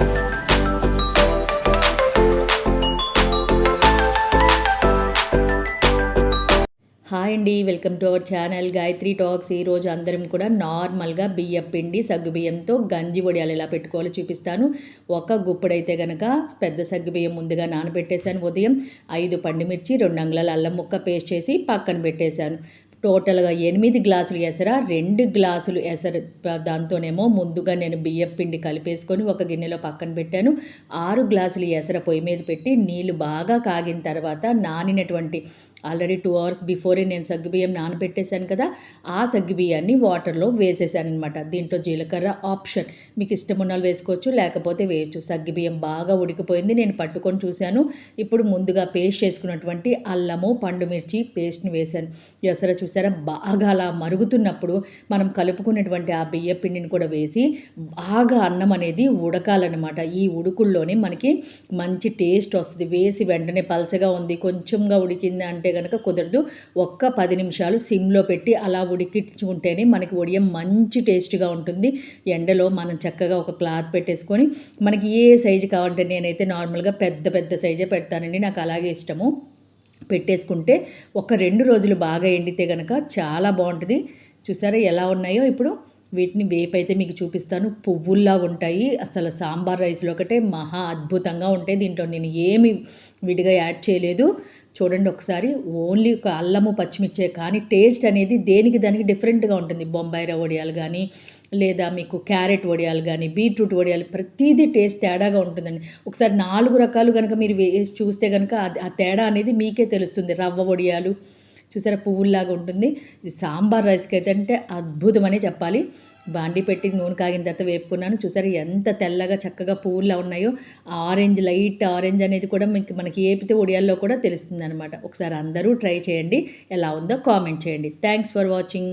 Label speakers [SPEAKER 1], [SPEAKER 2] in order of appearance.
[SPEAKER 1] Hi అండి welcome to our channel Gayatri talks. ఈరోజు అందరం కూడా నార్మల్గా బియ్యం పిండి సగ్గుబియ్యంతో గంజి వడియాలు ఎలా పెట్టుకోవాలో చూపిస్తాను. ఒక గుప్పుడైతే గనక పెద్ద సగ్గుబియ్యం ముందుగా నానబెట్టేశాను. ఉదయం ఐదు పండుమిర్చి రెండు అంగుళాల అల్లం ముక్క పేస్ట్ చేసి పక్కన పెట్టేశాను. టోటల్గా ఎనిమిది గ్లాసులు ఎసర రెండు గ్లాసులు ఎసర. దాంతోనేమో ముందుగా నేను బియ్యం పిండి కలిపేసుకొని ఒక గిన్నెలో పక్కన పెట్టాను. ఆరు గ్లాసులు ఎసర పొయ్యి మీద పెట్టి నీళ్ళు బాగా కాగిన తర్వాత నానినటువంటి ఆల్రెడీ టూ అవర్స్ బిఫోరే నేను సగ్గుబియ్యం నానబెట్టేశాను కదా ఆ సగ్గుబియ్యాన్ని వాటర్లో వేసేసాను అనమాట దీంట్లో జీలకర్ర ఆప్షన్. మీకు ఇష్టం ఉన్న వేసుకోవచ్చు లేకపోతే వేయచ్చు. సగ్గుబియ్యం బాగా ఉడికిపోయింది నేను పట్టుకొని చూశాను. ఇప్పుడు ముందుగా పేస్ట్ చేసుకున్నటువంటి అల్లము పండుమిర్చి పేస్ట్ని వేశాను. ఎసర చూసారా బాగా అలా మరుగుతున్నప్పుడు మనం కలుపుకున్నటువంటి ఆ బియ్య పిండిని కూడా వేసి బాగా అన్నం అనేది ఉడకాలన్నమాట. ఈ ఉడుకుల్లోనే మనకి మంచి టేస్ట్ వస్తుంది. వేసి వెంటనే పలచగా ఉంది కొంచెంగా ఉడికింది అంటే కనుక కుదరదు. ఒక్క పది నిమిషాలు సిమ్లో పెట్టి అలా ఉడికించుకుంటేనే మనకి ఉడియం మంచి టేస్ట్గా ఉంటుంది. ఎండలో మనం చక్కగా ఒక క్లాత్ పెట్టేసుకొని మనకి ఏ సైజు కావాలంటే నేనైతే నార్మల్గా పెద్ద పెద్ద సైజే పెడతానండి. నాకు అలాగే ఇష్టము. పెట్టేసుకుంటే ఒక రెండు రోజులు బాగా ఎండితే కనుక చాలా బాగుంటుంది. చూసారా ఎలా ఉన్నాయో ఇప్పుడు? వీటిని వేపైతే మీకు చూపిస్తాను. పువ్వుల్లా ఉంటాయి. అసలు సాంబార్ రైస్లో ఒకటే మహా అద్భుతంగా ఉంటాయి దీంట్లో. నేను ఏమి విడిగా యాడ్ చేయలేదు. చూడండి ఒకసారి. ఓన్లీ ఒక అల్లము పచ్చిమిర్చే కానీ టేస్ట్ అనేది దేనికి దానికి డిఫరెంట్గా ఉంటుంది. బొంబాయి వడియాలు కానీ లేదా మీకు క్యారెట్ వడియాలు కానీ బీట్రూట్ వడియాలు ప్రతిదీ టేస్ట్ తేడాగా ఉంటుందండి. ఒకసారి నాలుగు రకాలు కనుక మీరు వేసి చూస్తే కనుక ఆ తేడా అనేది మీకే తెలుస్తుంది. రవ్వ వడియాలు చూసారా పువ్వుల్లాగా ఉంటుంది. ఇది సాంబార్ రైస్కి అయితే అంటే అద్భుతమనే చెప్పాలి. బాండి పెట్టి నూనె కాగిన తర్వాత వేపుకున్నాను. చూసారు ఎంత తెల్లగా చక్కగా పువ్వులా ఉన్నాయో. ఆరెంజ్ లైట్ ఆరెంజ్ అనేది కూడా మీకు మనకి ఏపితే ఒడియాల్లో కూడా తెలుస్తుంది అనమాట ఒకసారి అందరూ ట్రై చేయండి. ఎలా ఉందో కామెంట్ చేయండి. Thanks for watching.